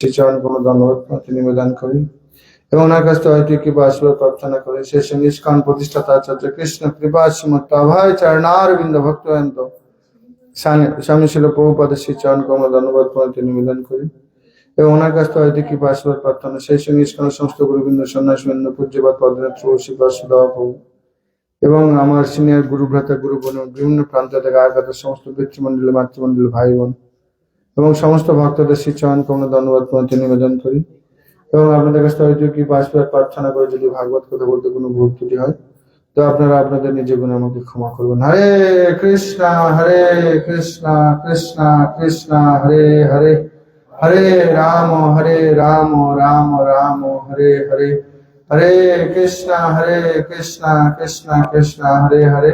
চরণ কোনো ধন্যবাদ প্রার্থী নিবেদন করি। এবং ওনার কাছ থেকে হয়তো কৃপা আশীর্বাদ প্রার্থনা করি। শেষে নিষ্কান প্রতিষ্ঠাতা আচার্য কৃষ্ণ কৃপা শ্রীমত্ত অভয় চরণার বিন্দ ভক্তয়ন্ত স্বামী ছিল প্রভুপাদের শ্রী চরণ কর্ম ধন্যবাদ প্রার্থী নিবেদন করি। এবং ওনার কাছ থেকে হয়তো কৃপা আশীর্বাদ প্রার্থনা। সেই সঙ্গে নিষ্কান সমস্ত গুরুবৃন্দ সন্ন্যাসবৃন্দ পূজ্যবাদ পদনেত্র শিবাস দেওয়া প্রভু। এবং আমার সিনিয়র গুরু ভ্রাতা গুরু বোন বিভিন্ন প্রান্ত থেকে আগত সমস্ত পিতৃমন্ডলী মাতৃমন্ডলী ভাই বোন। এবং সমস্ত ভক্তদের শ্রী চরণ কর্ম ধন্যবাদ প্রার্থী নিবেদন করি। এবং আপনাদের কাছে কি পাশবার প্রার্থনা করে যদি ভাগবত কথা বলতে কোনো ভুল ত্রুটি হয়, তো আপনারা আপনাদের নিজে গুণে আমাকে ক্ষমা করবেন। হরে কৃষ্ণ হরে কৃষ্ণ কৃষ্ণ কৃষ্ণ, হরে হরে হরে রাম হরে রাম রাম রাম, হরে হরে হরে কৃষ্ণ হরে কৃষ্ণ কৃষ্ণ কৃষ্ণ, হরে হরে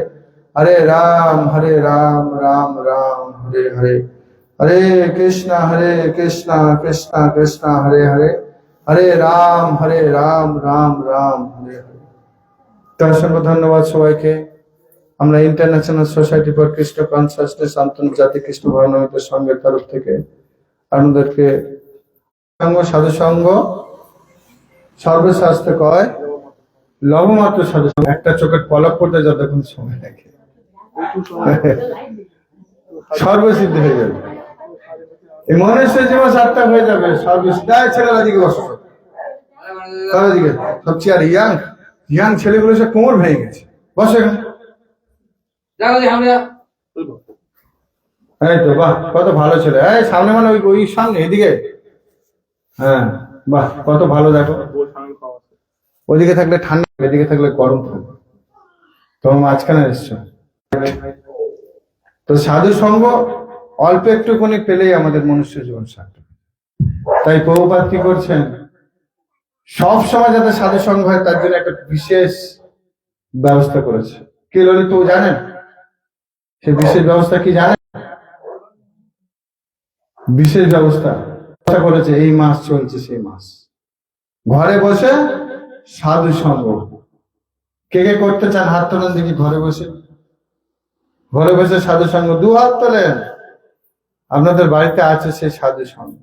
হরে রাম হরে রাম রাম রাম, হরে হরে। হরে কৃষ্ণ হরে কৃষ্ণ কৃষ্ণ কৃষ্ণ হরে হরে। হরে রাম হরে রাম রাম রাম হরে হরে। তো অসংখ্য ধন্যবাদ সবাইকে। আমরা international society for Krishna consciousness আন্তর্জাতিক কৃষ্ণ ভরণমিত সংঘের তরফ থেকে আপনাদেরকে সঙ্গ সাধু সঙ্গ সর্বশাস্ত্র কয় লবমাত্র সাধু সঙ্গ একটা চোখের পলক করতে যতক্ষণ সময় লাগে। সর্বসিদ্ধ হয়ে যাবে। এই মনুষ্য জীবন সার্থক হয়ে যাবে। সর্বসিদ্ধায় ছেলেরা দিকে বসো। তারা দিকে সব চেয়ার ইয়াং ইয়াং ছেলেগুলো সে কোমর ভেঙে গেছে। বসে। এই তো বাহ কত ভালো ছেলে। এই সামনে মানে ওই ওই সামনে এদিকে। হ্যাঁ বাহ কত ভালো দেখো। ওদিকে থাকলে ঠান্ডা এদিকে থাকলে গরম থাকবে তোমার মাঝখানে এসছো। তো সাধু সঙ্গ অল্প একটুখানি পেলেই আমাদের মনুষ্য জীবন সার্থক তাই প্রভুপাত কি করছেন? সব সময় যাতে সাধু সঙ্গ হয়, তার জন্য একটা বিশেষ ব্যবস্থা করেছে। কে ললিত জানেন? সে বিশেষ ব্যবস্থা কি জানেন? বিশেষ ব্যবস্থা করেছে, এই মাস চলছে, সেই মাস। ঘরে বসে সাধু সঙ্গ কে কে করতে চান? হাত তোলেন দেখি, ঘরে বসে। ঘরে বসে সাধু সঙ্গ দু হাত তোলেন। আপনাদের বাড়িতে আছে সেই সাধু সঙ্গ।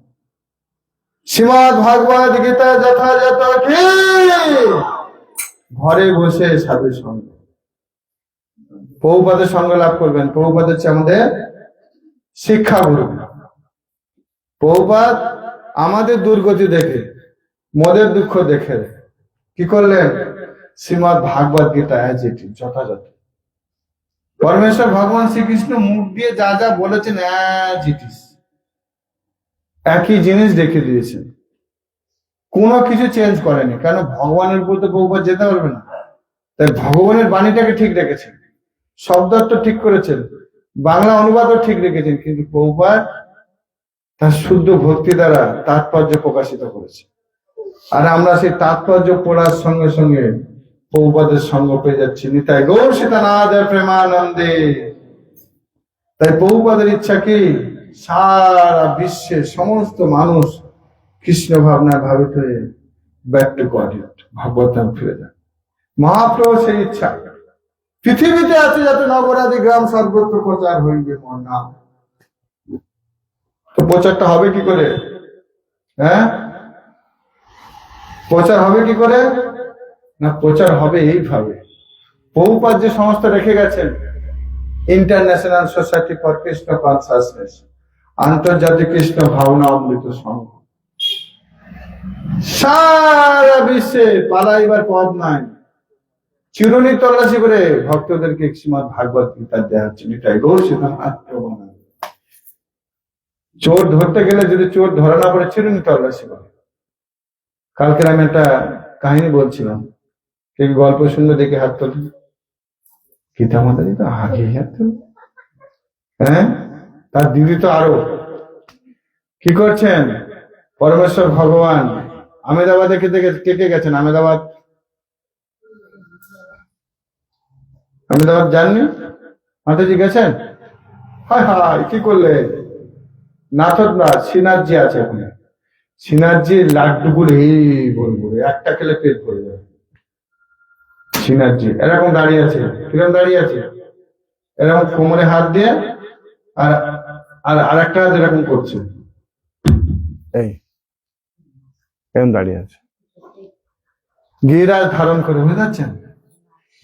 শ্রীমদ ভাগবত গীতা যথাযথ ঘরে বসে সাধু সঙ্গ। পৌপাদের সঙ্গ লাভ করবেন। পৌপাদ হচ্ছে আমাদের শিক্ষা গুরু পৌপাদ আমাদের দুর্গতি দেখে, মদের দুঃখ দেখে। কি করলেন? শ্রীমদ ভাগবত গীতা ইট ইজ যথাযথ। পরমেশ্বর ভগবান শ্রীকৃষ্ণ মুখ দিয়ে যা যা বলেছেন একই জিনিস দেখে দিয়েছেন। কোনো কিছু চেঞ্জ করেনি। কেন? ভগবানের উপর তো বহুবার যেতে পারবে না। তাই ভগবানের বাণীটাকে ঠিক রেখেছেন। শব্দার্থ ঠিক করেছেন। বাংলা অনুবাদও ঠিক রেখেছেন। কিন্তু বহুবার তার শুদ্ধ ভক্তি দ্বারা তাৎপর্য প্রকাশিত করেছে। আর আমরা সেই তাৎপর্য পড়ার সঙ্গে সঙ্গে পৌপাদের সঙ্গ পেয়ে যাচ্ছি নিতাই গৌর সীতানাথ প্রেমানন্দে। তাই বহুপাদের ইচ্ছা কি? সারা বিশ্বের সমস্ত মানুষ কৃষ্ণ ভাবনায় ভাবিত হয়ে ব্যাক টু গড ভাগবত ধাম ফিরে মহাপ্রভু সেই ইচ্ছা। পৃথিবীতে আছে যাতে নগরাদি গ্রাম সর্বত্র প্রচার হইবে মোর নাম। তো প্রচারটা হবে কি করে? হ্যাঁ? প্রচার হবে কি করে? না, প্রচার হবে এইভাবে। বহুপাত যে সংস্থা রেখে গেছেন international society for Krishna consciousness আন্তর্জাতিক কৃষ্ণ ভাবনা অমৃত সংঘ। সারা বিশ্বে পালাইবার পথ নাই। চিরুনি তল্লাশি করে ভক্তদেরকে শ্রীমদ ভাগবত গীতা দেওয়া হচ্ছে, এটাই গৌর চোর ধরতে গেলে যদি চোর ধরা না পড়ে, চিরুনি তল্লাশি করে। কালকে আমি একটা কাহিনী বলছিলাম। কেউ গল্প শুনলে দেখে হাত তোলে। গীতা মাতাজি তো আগে হাত হ্যাঁ? তার দিদি তো আরও। কি করছেন? পরমেশ্বর ভগবান। আমেদাবাদে থেকে কে কে গেছেন? আমেদাবাদ? আমেদাবাদ যাননি? মাতাজি গেছেন? হায় হায়, কি করলে? নাথক না শ্রীনাথজি আছে ওখানে শ্রীনাথজির লাড্ডুগুলো এই বলব একটা খেলে পেট ভরে শ্রীনাথজি এরকম দাঁড়িয়ে আছে কীরকম দাঁড়িয়ে আছে? এরকম কোমরে হাত দিয়ে আর আর আরেকটা হাত এরকম করছে। এই এরকম দাঁড়িয়ে আছে? গিরিরাজ ধারণ করে বুঝতে পারছেন?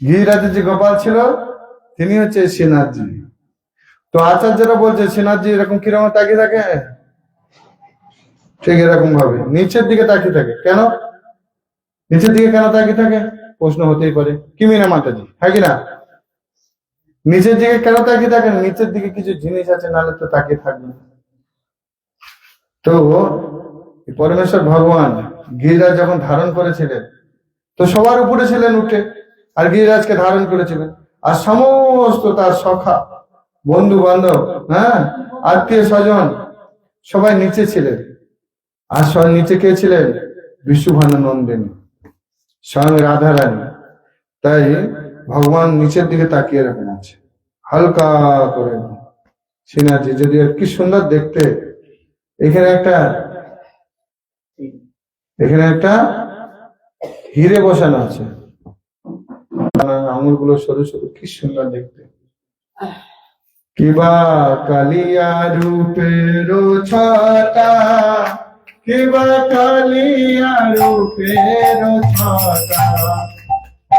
গিরিরাজের যে গোপাল ছিল তিনি হচ্ছে শ্রীনাথজি তো আচার্যরা বলছে শ্রীনাথজি এরকম কীরকম তাকিয়ে থাকে? ঠিক এরকম ভাবে। নিচের দিকে তাকিয়ে থাকে। কেন? নিচের দিকে কেন তাকিয়ে থাকে? প্রশ্ন হতেই পারে। কি মিনা মাতাজি? হ্যাঁ কি না? নিচের দিকে কেন তাকিয়ে থাকেন? নিচের দিকে কিছু জিনিস আছে, নাহলে তো তাকিয়ে থাকবে তো পরমেশ্বর ভগবান গিরিরাজ যখন ধারণ করেছিলেন, তো সবার উপরে ছিলেন উঠে, আর গিরিরাজকে ধারণ করেছিলেন। আর সমস্ত তার সখা বন্ধু বান্ধব হ্যাঁ আত্মীয় স্বজন, সবাই নিচে ছিলেন। আর সব নিচে কে ছিলেন? বিশ্বভানু নন্দিনী স্বয়ং রাধা রানী তাই ভগবান নিচের দিকে তাকিয়ে রাখেন আছে। হালকা করে সিনাজি, যদি আর কি সুন্দর দেখতে। এখানে একটা এখানে একটা হিরে বসানো আছে। আঙুলগুলো সরু সরু, কি সুন্দর দেখতে। কিবা কালিয়া রূপের ছটা কিবা কালিয়া রূপের ছটা।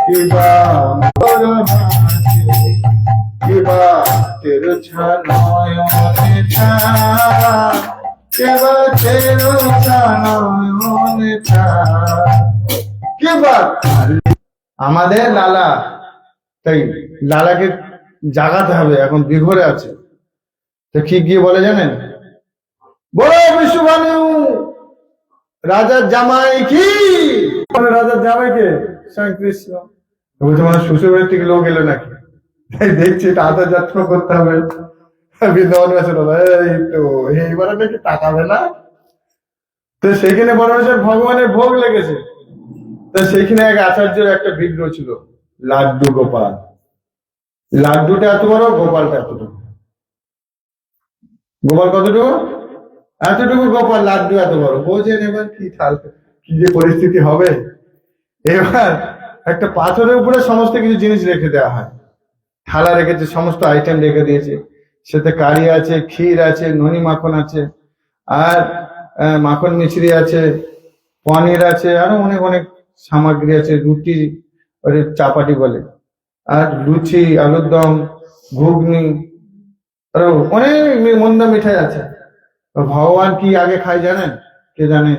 কিবা মোর কিবা তের কিবা তের কিবা আমাদের লালা, তাই লালাকে জাগাতে হবে, এখন বিঘরে আছে। তো কি গিয়ে বলে জানেন? বলো বিশ্বভানু রাজার জামাই কি? বলে রাজার জামাই কে স্বয়ং কৃষ্ণ। বলছে মানে শ্বশুর বাড়ি থেকে লোক এলো নাকি? তাই দেখছি আদর যাত্রা করতে হবে। বৃন্দাবন গেছিল এই তো এইবারে নাকি তাকাবে না? তো সেখানে পরমেশ্বর ভগবানের ভোগ লেগেছে। তো সেইখানে এক আচার্যের একটা বিগ্রহ ছিল লাড্ডু গোপাল। লাড্ডুটা এত বড় গোপালটা এতটুকু গোপাল কতটুকু? এতটুকু গোপাল লাড্ডু এত বড়। বোঝেন এবার কি থাল, কি যে পরিস্থিতি হবে। এবার একটা পাথরের উপরে সমস্ত কিছু জিনিস রেখে দেওয়া হয়। থালা রেখেছে, সমস্ত আইটেম রেখে দিয়েছে। সাথে কারি আছে, ক্ষীর আছে, ননি মাখন আছে, আর মাখন মিছরি আছে, পনির আছে, আরও অনেক অনেক সামগ্রী আছে, রুটি চাপাটি বলে। আর লুচি আলুর দম ঘুগনি, আরও অনেক মন্দ মিঠাই আছে। ভগবান কি আগে খায় জানেন? কে জানে?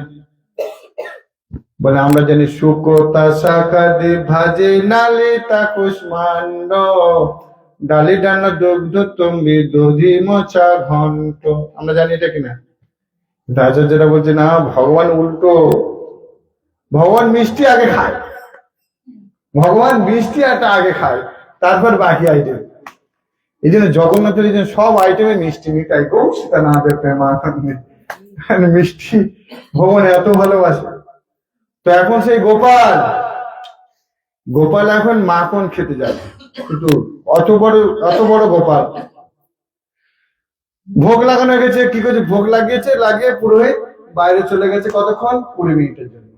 বলে, আমরা জানি শুকতা শাকাদি ভাজে নালিতা কুষ্মান্ড ডালি ডানা দুগ্ধ তুমি দধি মোচা ঘন্ট আমরা জানি এটা কিনা? আচার্যরা বলছে, না, ভগবান উল্টো। ভগবান মিষ্টি আগে খায়। ভগবান মিষ্টি একটা আগে খায়। তারপর বাকি আইটেম। এই জন্য জগন্নাথের এই জন্য সব আইটেমে মিষ্টি মিঠাই কৌশিতা না মিষ্টি ভগবান এত ভালোবাসে? তো এখন সেই গোপাল গোপাল এখন মাখন খেতে যাবে? কিন্তু অত বড় অত বড় গোপাল। ভোগ লাগানো গেছে, কি করছে ভোগ লাগিয়েছে? লাগিয়ে পুরোহিত বাইরে চলে গেছে কতক্ষণ? কুড়ি মিনিটের জন্য।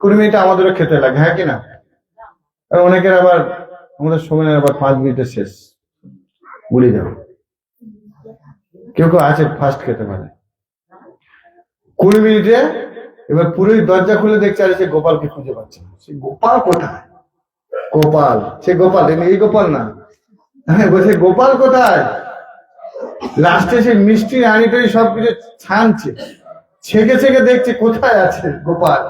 কুড়ি মিনিট আমাদেরও খেতে লাগে হ্যাঁ কি না? আর অনেকের আবার, আমাদের সময়ের আবার পাঁচ মিনিটে শেষ। উড়ে যাবে কেউ কেউ আছে ফার্স্ট খেতে পারে। কুড়ি মিনিটে এবার পুরোহিত দরজা খুলে দেখছে আর সে গোপালকে খুঁজে পাচ্ছে সে গোপাল কোথায়? গোপাল। সে গোপাল এই গোপাল না। হ্যাঁ বলছে গোপাল কোথায়? লাস্টে সে মিষ্টি টানি সবকিছু ছানছে। ছেকে ছেকে দেখছে কোথায় আছে গোপাল?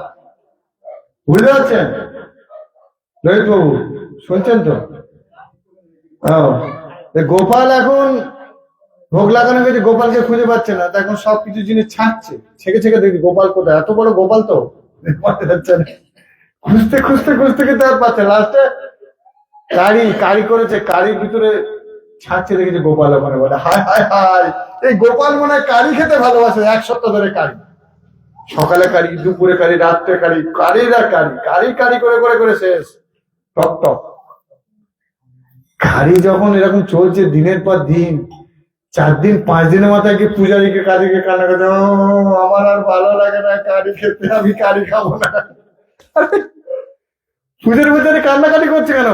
বুঝতে পারছেন? রোহিত বাবু শুনছেন তো? ও, গোপাল এখন ভোগ লাগানো গেছে গোপালকে খুঁজে পাচ্ছে না। এখন সবকিছু জিনিস ছাঁকছে ছেকে ছেকে দেখি গোপাল কোথায়। এত বড় গোপাল তো? খুঁজতে খুঁজতে খুঁজতে কিন্তু আর পাচ্ছে লাস্টে কারি কারি করেছে, কারির ভিতরে ছাড়ছে দেখেছে গোপাল ওখানে বলে, হায় হায় হায়! এই গোপাল মনে হয় কারি খেতে ভালোবাসে, এক সপ্তাহ ধরে কারি। সকালে কারি, দুপুরে কারি, রাত্রে কারি, কারির আর কারি কারি কারি করে করে করে শেষ। টক টক কারি যখন এরকম চলছে দিনের পর দিন চার দিন পাঁচ দিনের মাথায় গিয়ে পূজারীকে কারিকে কান্না করে ও আমার আর ভালো লাগে না কারি খেতে আমি কারি খাব না। পূজার ভিতরে কান্নাকাটি করছে কেন?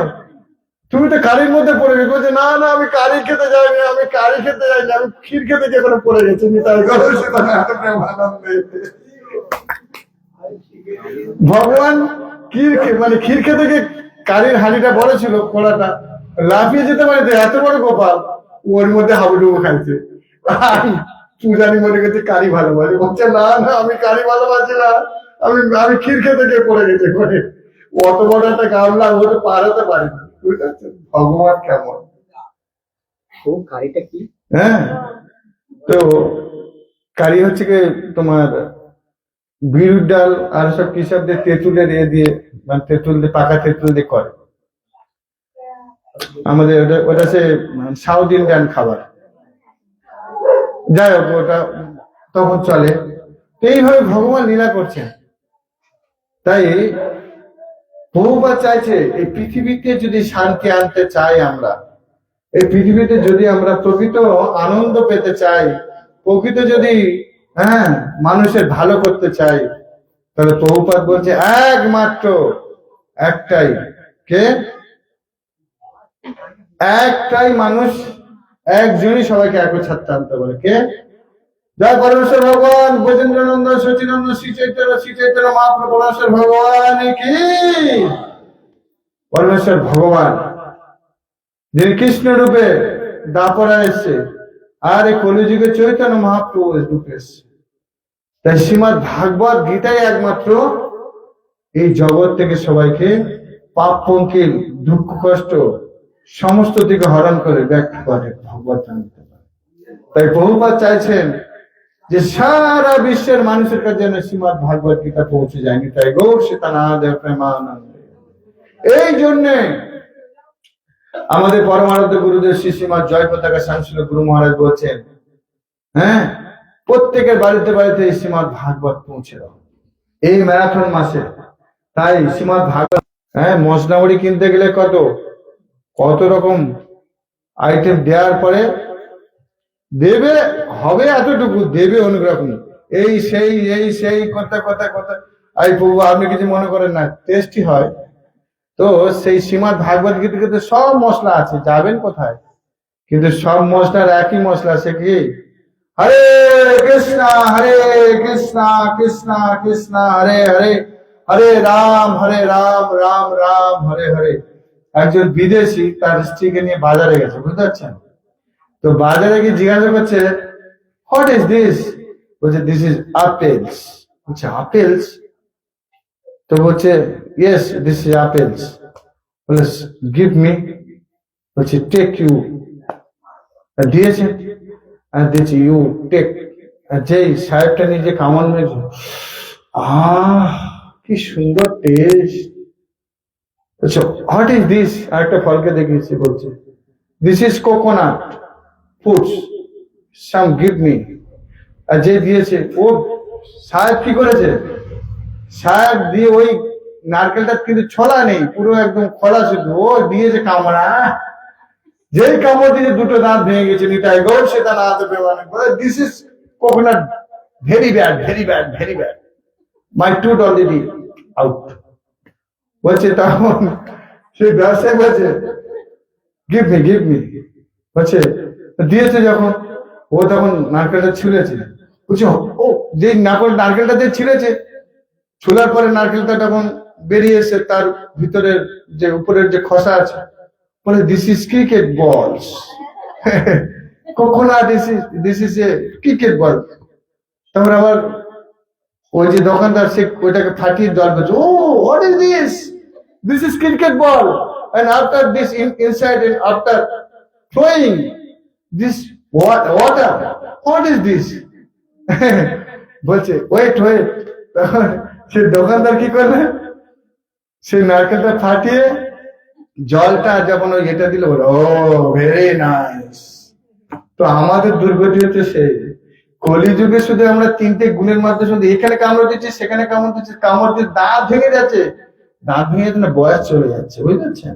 তুমি তো কারির মধ্যে পড়ে গেছো। বলছে না না আমি কারি খেতে যাইনি আমি কারি খেতে যাইনি আমি ক্ষীর খেতে যে কোনো পড়ে গেছি ভগবান ক্ষীর মানে ক্ষীর খেতে গিয়ে কারির হাঁড়িটা বড় ছিল কড়াটা লাফিয়ে যেতে পারে এত বড় গোপাল। ওর মধ্যে হাবুডুবু খাইছে। পূজারি মনে করছে কারি ভালোবাসে। বলছে না না আমি কারি ভালোবাসি না। আমি আমি ক্ষীর খেতে গিয়ে পড়ে গেছে করে অত বড় একটা গামলা ও তো পার বুঝতে পারছেন ভগবান কেমন। ও গাড়িটা কি? হ্যাঁ। তো কারি হচ্ছে কি তোমার বিউর ডাল আর সব কি সব দিয়ে তেঁতুলের এ দিয়ে মানে তেঁতুল দিয়ে পাকা তেঁতুল দিয়ে করে। আমাদের ওটা সে সাউথ ইন্ডিয়ান খাবার। যাই হোক, ওটা তখন চলে। এইভাবে ভগবান লীলা করছেন। তাই বহুবার চাইছে, এই পৃথিবীতে যদি শান্তি আনতে চাই আমরা, এই পৃথিবীতে যদি আমরা প্রকৃত আনন্দ পেতে চাই, প্রকৃত যদি হ্যাঁ মানুষের ভালো করতে চাই, তাহলে প্রভুপাত বলছে, একমাত্র একটাই, কে? একটাই মানুষ, একজনই সবাইকে একত্র আনতে পারে কে? জয় পরমেশ্বর ভগবান বৈজেন্দ্রানন্দ সচিনন্দ শ্রী চৈতন্য শ্রী চৈতন্য মহাপ্রভু পরমেশ্বর ভগবান কি? পরমেশ্বর ভগবান। যিনি কৃষ্ণ রূপে দাপরা এসছে, আর এই কলিযুগে চৈতন্য মহাপ্রভু রূপে এসছে। তাই শ্রীমদ ভাগবত গীতাই একমাত্র এই জগৎ থেকে সবাইকে পাপ পঙ্কিল দুঃখ, কষ্ট সমস্ত দিকে হরণ করে ব্যাখ্যা করে, ভগবত জানতে পারে। তাই বহুবার চাইছেন যে সারা বিশ্বের মানুষের কাছে যেন শ্রীমদ ভাগবত গীতা পৌঁছে যায়নি তাই গৌর সীতানাথ প্রেমানন্দ। এই জন্যে আমাদের পরমানন্দ গুরুদেব শ্রীশ্রীমা জয় পতাকা শামসুল গুরু মহারাজ বলছেন হ্যাঁ প্রত্যেকের বাড়িতে বাড়িতে এই শ্রীমদ ভাগবত পৌঁছে দাও। এই ম্যারাথন মাসে। তাই শ্রীমদ ভাগবত হ্যাঁ মশলামুড়ি কিনতে গেলে কত? কত রকম আইটেম দেওয়ার পরে দেবে, হবে এতটুকু, দেবে অনেক রকম এই সেই এই সেই, কথা কথা কথা। আই প্রভু, আপনি কিছু মনে করেন না টেস্টি হয়। তো সেই শ্রীমদ ভাগবত গীতাতে সব মশলা আছে, যাবেন কোথায়? কিন্তু সব মশলার একই মশলা সে কি? হরে কৃষ্ণ হরে কৃষ্ণ কৃষ্ণ কৃষ্ণ, হরে হরে। হরে রাম হরে রাম রাম রাম, হরে হরে। একজন বিদেশি তার স্ত্রীকে নিয়ে বাজারে গেছে, বুঝতে পারছেন? তো বাজারে গিয়ে জিজ্ঞাসা করছে হোয়াট ইজ দিস বলছে দিস ইজ আপেলস বলছে আপেলস তো বলছে ইয়েস দিস ইজ আপেলস বলে গিভ মি বলছে টেক ইউ দিয়েছে, আর দিয়েছে ইউ টেক যেই সাহেবটা নিজে কামড় মেরেছে, আহ, কি সুন্দর টেস্ট হোয়াট ইজ দিস আরেকটা ফলকে দেখিয়েছি, বলছে। This is coconut foods some give me আর যে দিয়েছে, ও সাহেব কি করেছে? সাহেব দিয়ে ওই নারকেলটা কিন্তু ছলা নেই, পুরো একদম খোলা শুধু ও দিয়েছে কামড়া। যেই কামড় দিয়ে দুটো দাঁত ভেঙে গেছে, নিতাই গৌর সেটা না দেবে মানে this is coconut very bad very bad very bad my tooth already out বলছে তখন সেই ব্যবসায়ী বলছে গিভ মি গিভ মি বলছে, দিয়েছে যখন? ও তখন নারকেলটা ছুলেছে বলছে, ও যে নারকেল, নারকেলটা দিয়ে ছিঁড়েছে, ছুলার পরে নারকেলটা তখন বেরিয়ে এসে তার ভিতরের যে উপরের যে খসা আছে, বলে দিস ইজ ক্রিকেট বলস কখন this is this is a cricket ball তারপর আবার ওই যে দোকানদার, সে ওইটাকে ফাটিয়ে জল বলছে ও what is this this is cricket ball and after this in, inside and after throwing this water what is this? বলছে ওয়েট ওয়েট সে দোকানদার কি করবে সে নারকেলটা ফাটিয়ে জলটা যখন ওই এটা দিল বলে ও ভেরি নাইস তো আমাদের দুর্গতি হচ্ছে সেই কলিযুগে শুধু আমরা তিনটে গুণের মাধ্যমে শুধু এখানে কামড় দিচ্ছি সেখানে কামড় দিচ্ছি কামড় দিয়ে দাঁত ভেঙে যাচ্ছে। দাঁত ভেঙে না বয়স চলে যাচ্ছে বুঝতে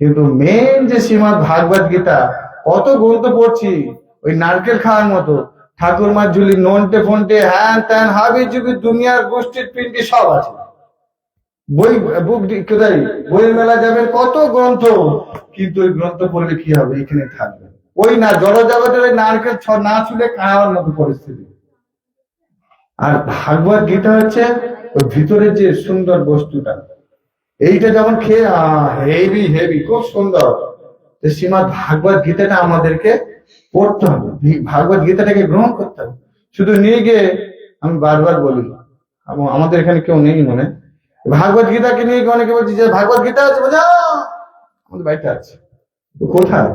কিন্তু মেন যে শ্রীমদ ভাগবত গীতা, কত গ্রন্থ পড়ছি, ওই নারকেল খাওয়ার মতো। ঠাকুরমার ঝুলি নন্টে ফন্টে, হ্যান ত্যান, হাবি জুবি দুনিয়ার গোষ্ঠীর পিন্ডি সব আছে। বই বুক কোথায়? বইয়ের মেলা যাবেন কত গ্রন্থ। কিন্তু ওই গ্রন্থ পড়লে কি হবে? এখানে থাকবে। ওই না জড় জগতের ওই নারকেল ছ, না ছুলে খাওয়ার মতো পরিস্থিতি। আর ভাগবত গীতা হচ্ছে, ওই ভিতরের যে সুন্দর বস্তুটা। এইটা যেমন খেয়ে হেভি হেভি খুব সুন্দর। শ্রীমদ ভাগবত গীতাটা আমাদেরকে পড়তে হবে। ভাগবত গীতাটাকে গ্রহণ করতে হবে। শুধু নিয়ে গিয়ে আমি বারবার বলি, আম- আমাদের এখানে কেউ নেই মনে। ভাগবত গীতাকে নিয়ে অনেকে বলছি যে, ভাগবত গীতা আছে, বোঝা? আমাদের বাড়িতে আছে। কোথায়?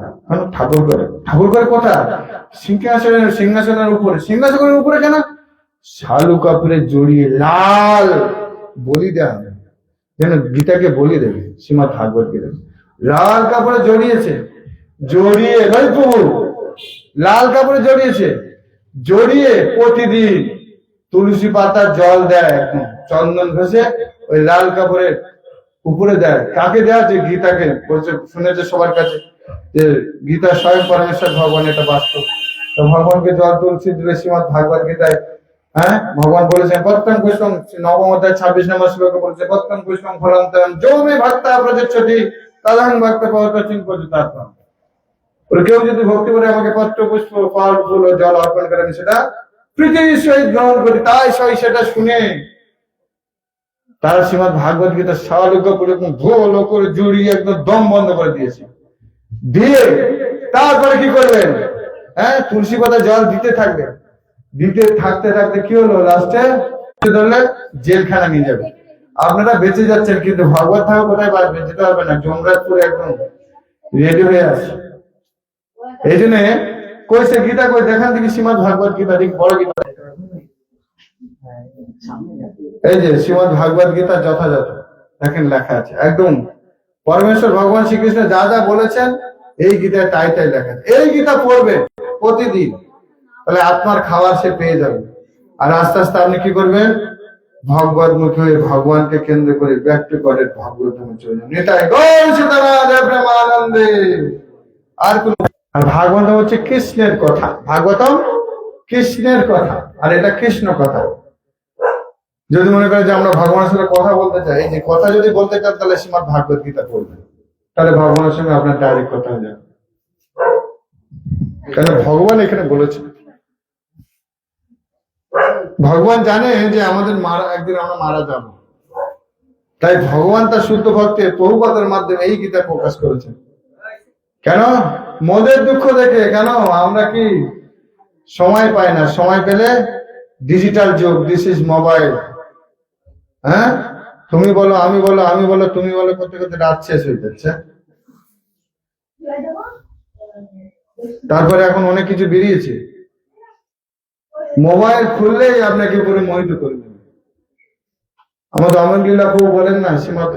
ঠাকুর করে ঠাকুর করে কোথায়? সিংহাসনের সিংহাসনের উপরে। সিংহাসনের উপরে কেন? শালু কাপড়ে জড়িয়ে লাল বলি হবে। যেন গীতাকে বলি দেবে শ্রীমদ ভাগবত গীতা লাল কাপড়ে জড়িয়েছে, জড়িয়ে ভাই প্রভু, লাল কাপড়ে জড়িয়েছে, জড়িয়ে প্রতিদিন তুলসী পাতা জল দেয় চন্দন ঘষে ওই লাল কাপড়ের উপরে দেয়। কাকে দেয় যে গীতাকে বলছে, শুনেছে সবার কাছে যে গীতা স্বয়ং পরমেশ্বর ভগবান, এটা বাস্তব। তো ভগবানকে জল, তুলসী দিলে শ্রীমদ ভাগবত গীতায় হ্যাঁ? ভগবান বলেছেন পত্তন পুষ্পম নবম অধ্যায় ছাব্বিশ নম্বর শ্লোকে বলেছে পত্তন পুষ্পম ফলম তম যো মে ভক্তা প্রযচ্ছতি তদহং ভক্ত পর্যতাত্ম বলে কেউ যদি ভক্তি করে আমাকে পত্র, পুষ্প, ফল, ফুল ও জল অর্পণ করে আমি সেটা পৃথিবীর সহিত গ্রহণ করি, তাই সই সেটা শুনে। তারা শ্রীমদ ভাগবত গীতা সালুক করে ভোল করে জুড়িয়ে একদম দম বন্ধ করে দিয়েছে। দিয়ে তারপরে কি করবেন হ্যাঁ তুলসী পাতা জল দিতে থাকবেন দিতে থাকতে থাকতে কি হলো? লাস্টে ধরলে জেলখানা নিয়ে যাবে। আপনারা বেঁচে যাচ্ছেন, কিন্তু ভগবত ঠাকুর কোথায় বাঁচবেন যেতে হবে না। যমরাজপুরে একদম রেডি হয়ে আছে। এই জন্য কইছে, গীতা কই? দেখান দেখি শ্রীমদ ভাগবত গীতা, দেখি বড় গীতা। এই যে শ্রীমদ ভাগবত গীতা যথাযথ। দেখেন লেখা আছে। একদম পরমেশ্বর, ভগবান শ্রীকৃষ্ণ যা যা বলেছেন, এই গীতায় তাই তাই লেখা এই গীতা পড়বে প্রতিদিন। তাহলে আত্মার খাবার সে পেয়ে যাবে। আর আস্তে আস্তে আপনি কি করবেন? ভগবত মুখী হয়ে ভগবানকে কেন্দ্র করে ব্যক্ত করে ভগবত প্রেমানন্দে। আর কোন আর হচ্ছে কৃষ্ণের কথা। ভাগবতম কৃষ্ণের কথা। আর এটা কৃষ্ণ কথা। যদি মনে করে যে আমরা ভগবানের সঙ্গে কথা বলতে চাই যে কথা যদি বলতে চান, তাহলে শ্রীমদ ভাগবত গীতা পড়বেন। তাহলে ভগবানের সঙ্গে আপনার ডাইরেক্ট কথা হয়ে যাবে। কেন? ভগবান এখানে বলেছেন। ভগবান জানে যে আমাদের মারা, একদিন আমরা মারা যাব। তাই ভগবান তার শুদ্ধ ভক্তে বহুপাতের মাধ্যমে এই গীতা প্রকাশ করেছেন। কেন? মদের দুঃখ দেখে। কেন? আমরা কি সময় পাই না? সময় পেলে ডিজিটাল যুগ, দিস ইজ মোবাইল। হ্যাঁ? তুমি বলো, আমি বলো আমি বলো, তুমি বলো করতে করতে রাত শেষ হয়ে যাচ্ছে। তারপরে এখন অনেক কিছু বেরিয়েছে। মোবাইল খুললেই আপনাকে পুরো মোহিত করে দেবে। আমাদের অমর লীলা প্রভু বলেন না সীমাত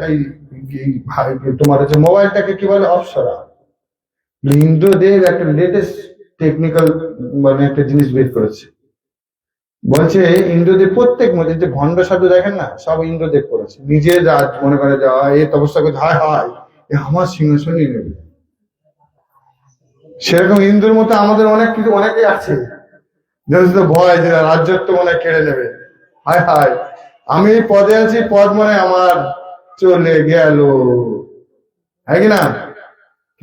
তোমার হচ্ছে মোবাইলটাকে কি বলে? অপসরা। ইন্দ্রদেব একটা লেটেস্ট টেকনিক্যাল মানে একটা জিনিস বের করেছে। বলছে ইন্দ্রদেব প্রত্যেক মধ্যে যে ভণ্ড শব্দ দেখেন না সব ইন্দ্রদেব করেছে। নিজে রাজ মনে করে যে "আয়, এই তপস্যা করছে হায় হায় এ আমার সিংহাসন নিয়ে নেবে সেরকম ইন্দ্রের মতো আমাদের অনেক কিছু অনেকে আছে। শুধু ভয় যে রাজ্যত্ব মনে কেড়ে নেবে। হায় হায়। আমি পদে আছি, পদ মনে আমার চলে গেল। হ্যাঁ কি না?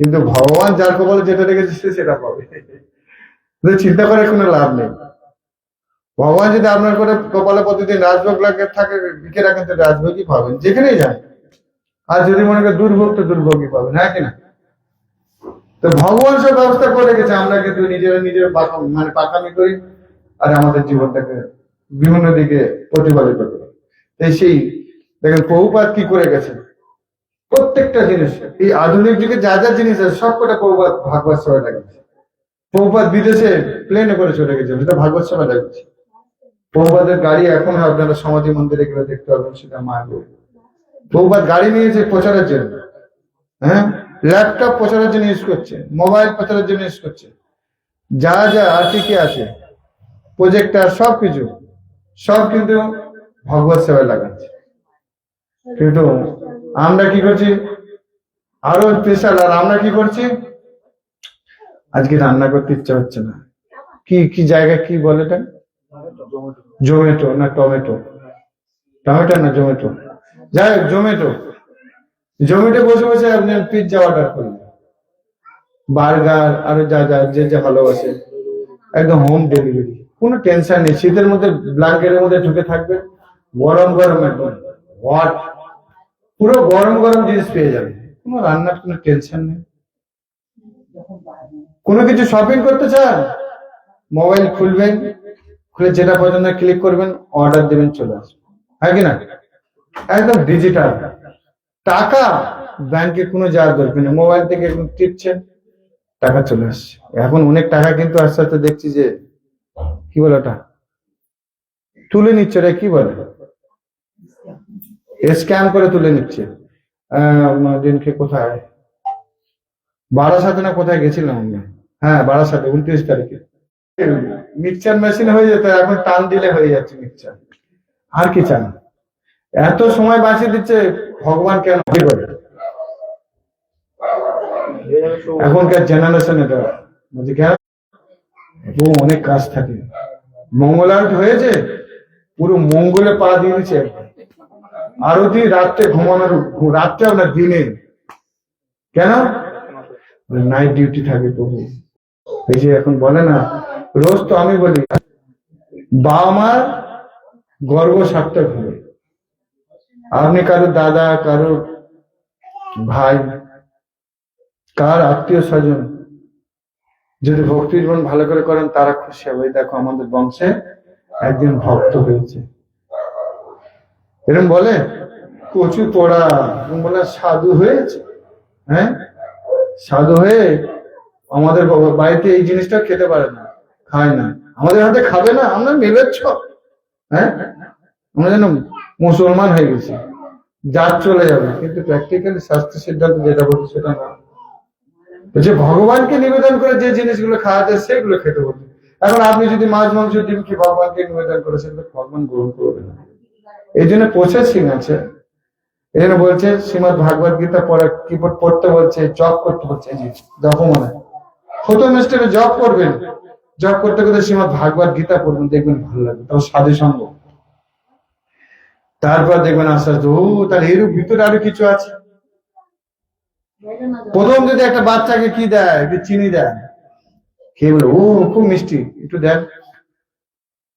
কিন্তু ভগবান যার কপালে যেটা রেখেছে সে সেটা পাবে। চিন্তা করে কোনো লাভ নেই। ভগবান যদি আপনার করে কপালে প্রতিদিন রাজভোগ লাগে, থাকে লিখে রাখেন তো রাজভোগই পাবেন। যেখানেই যান। আর যদি মনে করেন দুর্ভোগ, তো দুর্ভোগই পাবেন। হ্যাঁ কিনা তো ভগবান সব ব্যবস্থা করে রেখেছে। আমরা কিন্তু নিজেরা নিজের মানে পাকামি করি। আর আমাদের জীবনটাকে বিভিন্ন দিকে প্রতিফলিত করি তাই সেই, দেখেন প্রভুপাত কি করে গেছেন? প্রত্যেকটা জিনিস, এই আধুনিক যুগে যা যা জিনিস আছে, সব কটা প্রভুপাত ভাগবত সবাই লাগিয়েছে প্রভুপাত বিদেশে প্লেনে করে চলে গেছে সেটা ভাগবত সবাই লাগিয়েছে প্রভুপাতের গাড়ি এখন আপনারা সমাধি মন্দিরে গেলে দেখতে পাবেন, সেটা মায়াপুর। প্রভুপাত গাড়ি নিয়েছে প্রচারের জন্য। হ্যাঁ? ল্যাপটপ প্রচারের জন্য ইউজ করছে মোবাইল প্রচারের জন্য ইউজ করছে। যা যা আর কি আছে? প্রজেক্টার সব কিছু, সব কিন্তু ভগবত সেবায় লাগাচ্ছে। কিন্তু আমরা কি করছি? আরও স্পেশাল আর আমরা কি করছি? আজকে রান্না করতে ইচ্ছা হচ্ছে না। কি কি জায়গায় কি বলে এটা? জোমেটো না টমেটো টমেটো না জোমেটো যাই হোক জোমেটো জোমেটো বসে বসে আপনি পিৎজা অর্ডার করলেন। বার্গার আরও যা যা, যে যে ভালোবাসে। একদম হোম ডেলিভারি কোনো টেনশন নেই। শীতের মধ্যে ব্ল্যাঙ্কেটের মধ্যে ঢুকে থাকবে। গরম গরম হট পুরো গরম গরম জিনিস পেয়ে যাবে। কোনো রান্নার কোনো টেনশন নেই। কোনো কিছু শপিং করতে চান? মোবাইল খুলবেন, খুলে যেটা পছন্দ ক্লিক করবেন অর্ডার দেবেন, চলে আসবে। হ্যাঁ কি না? একদম ডিজিটাল টাকা ব্যাংকে কোনো যাওয়ার দরকার নেই। মোবাইল থেকে টিপছেন টাকা চলে আসছে। এখন অনেক টাকা কিন্তু আস্তে আস্তে দেখছি যে কি বলে ওটা? তুলে নিচ্ছে ওটা কি বলে? স্ক্যাম করে তুলে নিচ্ছে। দিনকে কোথায়? বারাসাতে না কোথায় গেছিলাম আমরা হ্যাঁ বারাসাতে, উনত্রিশ তারিখে। মিক্সচার মেশিন হয়ে যেত, এখন টান দিলে হয়ে যাচ্ছে মিক্সচার। আর কি চান? এত সময় বাঁচিয়ে দিচ্ছে, ভগবান কেন করে? এখনকার জেনারেশন এটা ও অনেক কাজ থাকে। মঙ্গলারত হয়েছে? পুরো মঙ্গলে পা দিয়েছে। আরতি রাত্রে ঘুমানোর রাত্রে আপনার দিনে। কেন? নাইট ডিউটি থাকে প্রভু। এই যে এখন বলে না, রোজ তো আমি বলি বাবা মার গর্ব সার্থক হবে আপনি কারও দাদা, কারও ভাই, কার আত্মীয় স্বজন যদি ভক্তি জীবন ভালো করে করেন, তারা খুশি হবে। দেখো আমাদের বংশে একজন ভক্ত হয়েছে। এরকম বলে, কচু এরকম বলে, সাধু হয়েছে? হ্যাঁ? সাধু হয়ে আমাদের বাড়িতে এই জিনিসটা খেতে পারে না, খায় না। আমাদের হাতে খাবে না, আমরা মেলেচ্ছ হ্যাঁ? আমরা যেন মুসলমান হয়ে গেছি। জাত চলে যাবে। কিন্তু প্র্যাকটিক্যালি স্বাস্থ্য সিদ্ধান্ত যেটা বলছে সেটা না। বলছে ভগবানকে নিবেদন করে যে জিনিসগুলো খাওয়াতে সেগুলো খেতে বলছে। এখন আপনি যদি মাছ, মাংস, ডিম কি ভগবানকে নিবেদন করে সেগুলো ভগবান গ্রহণ করবে না। এই জন্য প্রসেসিং আছে। এই জন্য বলছে, শ্রীমদ ভাগবত গীতা পড়া কি পড়তে বলছে জব করতে বলছে যে, জপ মানে। প্রথম স্টেপে জব করবেন। জব করতে করতে শ্রীমদ ভাগবত গীতা পড়বেন, দেখবেন ভালো লাগবে। তাও সাধু সঙ্গ। তারপর দেখবেন আস্তে আস্তে ও, তাহলে এর ভিতরে আরও কিছু আছে। প্রথম যদি একটা বাচ্চাকে কি দেয়, একটু চিনি দেয়, খেয়ে বলে, ও, খুব মিষ্টি, একটু দেন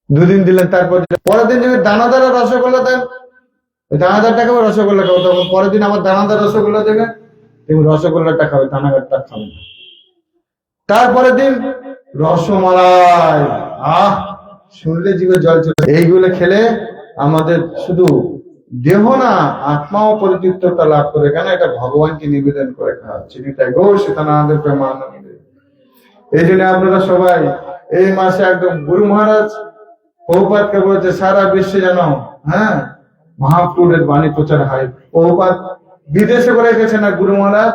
দুদিন দিলেন, তারপর পরের দিন যদি দানাদার রসগোল্লা দেন, ওই দানাদারটা খাবে রসগোল্লা খাবে, তখন পরের দিন আবার দানাদার রসগোল্লা দেবেন দেখুন রসগোল্লাটা খাবে, দানাদারটা খাবে তারপরের দিন রসমালাই, আহ, শুনলে জিভে জল চলে। এইগুলো খেলে আমাদের শুধু দেহ না, আত্মাও পরিতৃপ্ততা লাভ করে। কেন? এটা ভগবানকে নিবেদন করে খাওয়া চিনিটাই গো, সীতানাথের প্রেমানন্দে এই জন্য আপনারা সবাই এই মাসে একদম গুরু মহারাজ বহুপাতকে বলেছে, সারা বিশ্বে যেন হ্যাঁ মহাপুরের বাণী প্রচার হয়। বহুপাত বিদেশে করে গেছে না গুরু মহারাজ?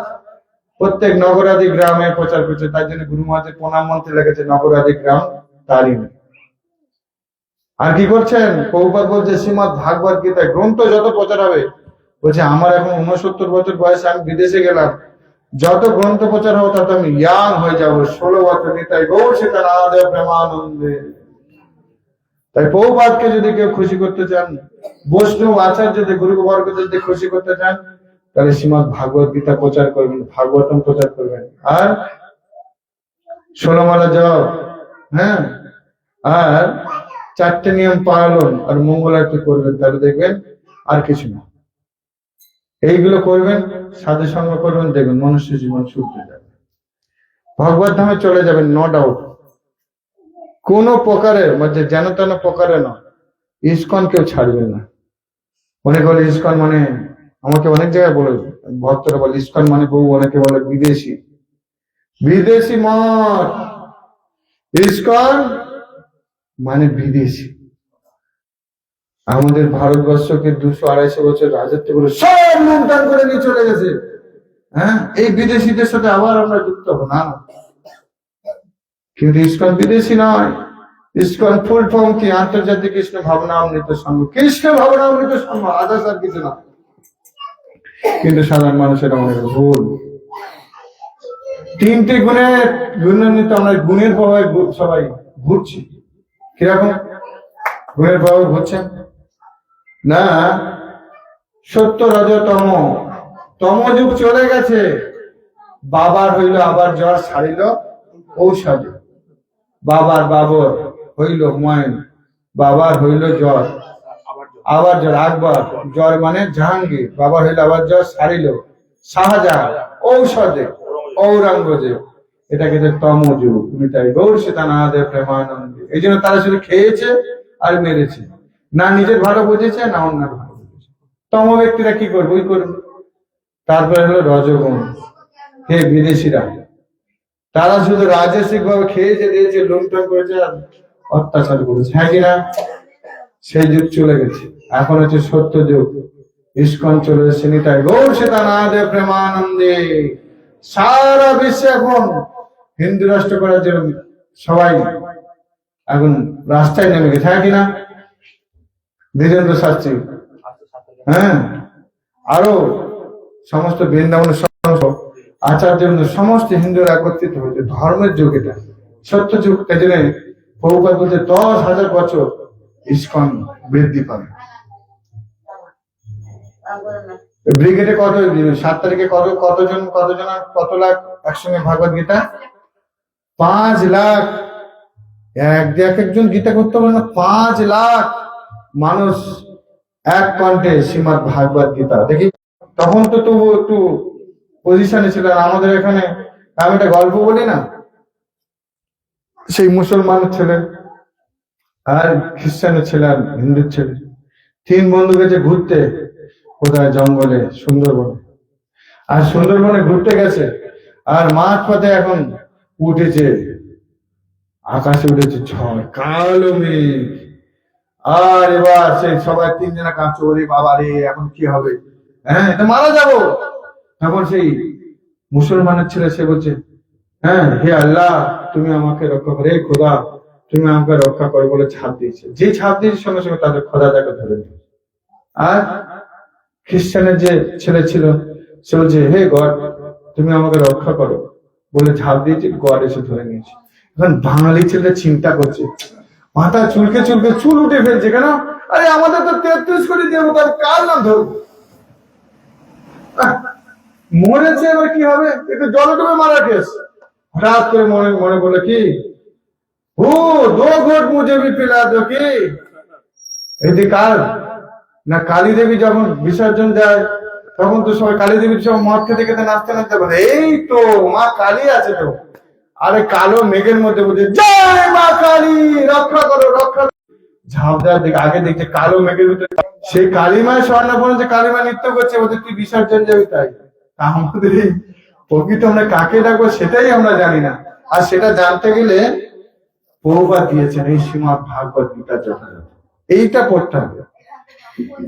প্রত্যেক নগরাদি গ্রামে প্রচার করছে। তার জন্য গুরু মহারাজের প্রণাম মন্ত্রে লেগেছে নগরাদি গ্রাম, তারিণী। আর কি করছেন? প্রভুপাত বলছে, শ্রীমদ ভাগবত গীতা গ্রন্থ যত প্রচার হবে, বলছে, আমার এখন উনসত্তর বছর বয়সে আমি বিদেশে গেলাম। যত গ্রন্থ প্রচার হবে, তত আমি ইয়াং হয়ে যাব। ষোলো বছর নিতাই গৌর সীতা রাধে প্রেমানন্দে। তাই প্রভুপাতকে যদি কেউ খুশি করতে চান, বৈষ্ণব আচার্য যদি গুরু বর্গকে যদি খুশি করতে চান, তাহলে শ্রীমদ ভাগবত গীতা প্রচার করবেন, ভাগবতম প্রচার করবেন। আর ষোলমালা জপ হ্যাঁ? আর চারটে নিয়ম পালন আর মঙ্গল আরতি করবেন, তাহলে দেখবেন আর কিছু না। এইগুলো করবেন, সাধু সঙ্গ করবেন, দেখবেন মনুষ্য জীবন শুধরে যাবে। ভগবত ধামে চলে যাবেন নো ডাউট কোন প্রকারে মানে যেন তেন প্রকারে না ইস্কন কেউ ছাড়বেন না। অনেকে বলে ইস্কন মানে আমাকে অনেক জায়গায় বলে, ভক্তরা বলে, ইস্কন মানে বউ অনেকে বলে বিদেশি। বিদেশি মঠ। ইস্কন মানে বিদেশি। আমাদের ভারতবর্ষকে দুশো আড়াইশো বছর রাজত্ব করে সব লুণ্ঠন করে নিয়ে চলে গেছে। হ্যাঁ? এই বিদেশিদের সাথে আবার আমরা যুক্ত হব না। কিন্তু ইস্কন বিদেশি নয়। ইস্কন ফুল ফর্ম কি? আন্তর্জাতিক কৃষ্ণ ভাবনা অমৃত সংঘ কৃষ্ণ ভাবনা অমৃত সংঘ আদার্স আর কিছু না। কিন্তু সাধারণ মানুষের অনেক ভুল। তিনটি গুণের গুণান্বিত আমরা গুণের প্রভাবে সবাই ঘুরছি কীরকম? গুণের প্রভাবে ঘুরছেন না রজতম। তম তম যুগ চলে গেছে। বাবার হইল আবার জ্বর সারিল ঔষধে। বাবার বাবর হইল ময়ন। বাবার হইল জ্বর। আবার জ্বর, আকবর। জ্বর মানে জাহাঙ্গীর। বাবার হইলে আবার জ্বর সারিল শাহজাহান ঔষধে ঔরঙ্গজেব এটাকে তমযুগ, মিটাই গৌর সীতানাথের প্রেমানন্দে। এই জন্য তারা শুধু খেয়েছে আর মেরেছে। না নিজের ভালো বুঝেছে, না অন্যের ভালো বুঝেছে। তম ব্যক্তিরা কি করবে? ওই করবে তারপরে হলো রজগুণ। হে বিদেশিরা, তারা শুধু রাজস্বিক ভাবে খেয়েছে, দিয়েছে, লুণ্ঠন করেছে আর অত্যাচার করেছে। হ্যাঁ কিনা? সেই যুগ চলে গেছে। এখন হচ্ছে সত্য যুগ। ইস্কন চলে এসেছে নিতাই। গৌর সীতানাথে প্রেমানন্দে সারা বিশ্বে এখন হিন্দু রাষ্ট্র করার জন্য সবাই এখন রাস্তায় নেমে গেছে হ্যাঁ কিনা? দ্বিজেন্দ্র শাস্ত্রী। হ্যাঁ। আরও সমস্ত বৃন্দাবন সমস্ত আচার্য বৃন্দ, সমস্ত হিন্দুরা একত্রিত হয়েছে ধর্মের যুগ এটা। সত্য যুগ এই জন্য প্রভুপাত বলছে দশ হাজার বছর ইস্কন বৃদ্ধি পাবে। ব্রিগেডে কত সাত তারিখে কত কতজন কতজন কত লাখ একসঙ্গে ভাগবত গীতা? পাঁচ লাখ এক এক একজন গীতা করতে পারে না, পাঁচ লাখ মানুষ এক কণ্ঠে শ্রীমদ ভাগবত গীতা। দেখি, তখন তো তবু একটু পজিশনে ছিল আমাদের এখানে আমি একটা গল্প বলি না? সেই মুসলমানের ছেলে আর খ্রিস্টানের ছেলে আর হিন্দুর ছেলে, তিন বন্ধু গেছে ঘুরতে কোথায়? জঙ্গলে, সুন্দরবনে। আর সুন্দরবনে ঘুরতে গেছে, আর মাঠ পথে এখন উঠেছে আকাশে উঠেছে ঝড়, কালো মেঘ। আর এবার সেই সবাই তিনজনা কাঁপছে ওরে বাবা রে, এখন কি হবে? হ্যাঁ মারা যাব। তখন সেই মুসলমানের ছেলে সে বলছে হ্যাঁ হে আল্লাহ, তুমি আমাকে রক্ষা করে। খোদা, তুমি আমাকে রক্ষা করো বলে ছাপ দিয়েছে। যে ছাপ দিয়েছে, সঙ্গে সঙ্গে তাদের খোদা তাকে ধরে নিয়েছে আর খ্রিস্টানের যে ছেলে ছিল, সে বলছে, হে গড, তুমি আমাকে রক্ষা করো বলে ঝাঁপ দিয়েছে, গড এসে ধরে নিয়েছে। এখন বাঙালি ছেলে চিন্তা করছে। মাথা চুলকে চুলকে চুল উঠে ফেলছে কেন? আরে আমাদের তো তেত্রিশ কোটি দেবতা কার নাম ধরবো? মরেছে এবার কি হবে? একটু জলে ডুবে মারা কেস। হঠাৎ করে মনে মনে বলে কি? ও দো ঘোট মুঝে ভি পিলা দো কি? এটি কার? না কালী দেবী যখন বিসর্জন দেয়, তখন তো সবাই কালী দেবীর সব মদ খেতে খেতে নাচতে নাচতে পারে এই তো, মা কালী আছে তো। আরে কালো মেঘের মধ্যে বলছে, জয় মা কালী, রক্ষা করো, রক্ষা। ঝাঁপ দেওয়ার দিকে আগে দেখছে কালো মেঘের ভিতরে। সেই কালীমায় স্বর্ণাপন যে কালীমা নৃত্য করছে ওদের তুই বিসর্জন যাবি তাই। আমাদের এই প্রকৃত আমরা কাকে ডাকবো সেটাই আমরা জানি না। আর সেটা জানতে গেলে বহুবার দিয়েছেন, এই সীমা ভাগবত গীতা যথাযথ। এইটা পড়তে হবে।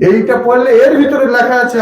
এইটা পড়লে এর ভিতরে লেখা আছে